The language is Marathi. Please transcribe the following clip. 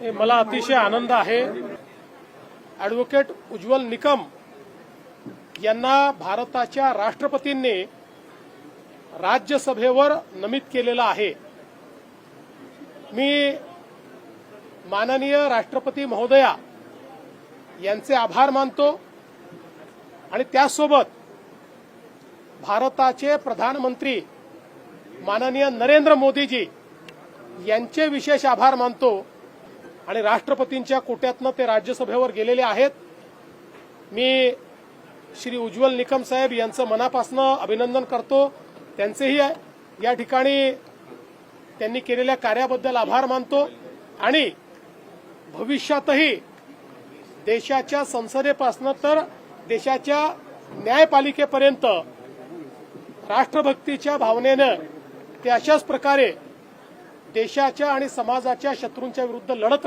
हे मला अतिशय आनंद आहे. ॲडव्होकेट उज्ज्वल निकम यांना भारताच्या राष्ट्रपतींनी राज्यसभेवर नमित केलेलं आहे. मी माननीय राष्ट्रपती महोदया यांचे आभार मानतो आणि त्याचसोबत भारताचे प्रधानमंत्री माननीय नरेंद्र मोदीजी यांचे विशेष आभार मानतो. आणि राष्ट्रपतींच्या कोट्यातनं ते राज्यसभेवर गेलेले आहेत. मी श्री उज्ज्वल निकम साहेब यांचं मनापासनं अभिनंदन करतो. त्यांचेही या ठिकाणी त्यांनी केलेल्या कार्याबद्दल आभार मानतो. आणि भविष्यातही देशाच्या संसदेपासनं तर देशाच्या न्यायपालिकेपर्यंत राष्ट्रभक्तीच्या भावनेनं ते अशाच प्रकारे देशाच्या आणि समाजाच्या शत्रूंच्या विरुद्ध लढत राहतात